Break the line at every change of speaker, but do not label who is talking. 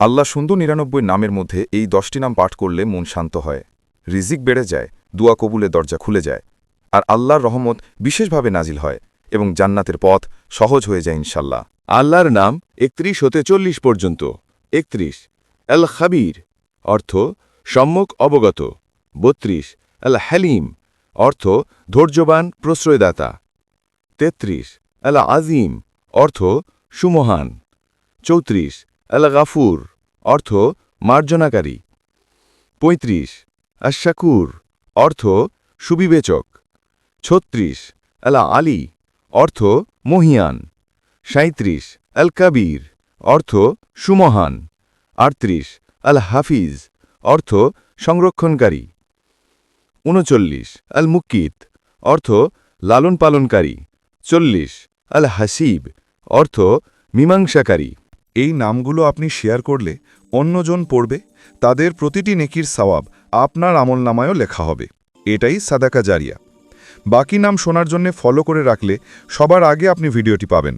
আল্লাহ সুন্দর নিরানব্বই নামের মধ্যে এই দশটি নাম পাঠ করলে মন শান্ত হয়। রিজিক বেড়ে যায়, দুয়া কবুলের দরজা খুলে যায়, আর আল্লাহর রহমত বিশেষভাবে নাজিল হয় এবং জান্নাতের পথ সহজ হয়ে যায় ইনশাল্লাহ।
আল্লাহর নাম একত্রিশ হতে চল্লিশ পর্যন্ত। একত্রিশ, আল খাবির, অর্থ সম্যক অবগত। বত্রিশ, আল হালিম, অর্থ ধৈর্যবান প্রশ্রয়দাতা। তেত্রিশ, আল আজিম, অর্থ সুমহান। চৌত্রিশ, আল গাফুর অর্থ মার্জনাকারী। পঁয়ত্রিশ আশাকুর অর্থ সুবিবেচক। ছত্রিশ আল আলী অর্থ মহিয়ান। সাঁত্রিশ আল কাবির অর্থ সুমহান। আটত্রিশ আল হাফিজ অর্থ সংরক্ষণকারী। উনচল্লিশ আল মুকিত অর্থ লালন পালনকারী চল্লিশ আল হাসিব অর্থ মীমাংসাকারী।
এই নামগুলো আপনি শেয়ার করলে অন্যজন পড়বে, তাদের প্রতিটি নেকির সওয়াব আপনার আমল নামায়ও লেখা হবে। এটাই সাদাকা জারিয়া। বাকি নাম শোনার জন্য ফলো করে রাখলে সবার আগে আপনি ভিডিওটি পাবেন।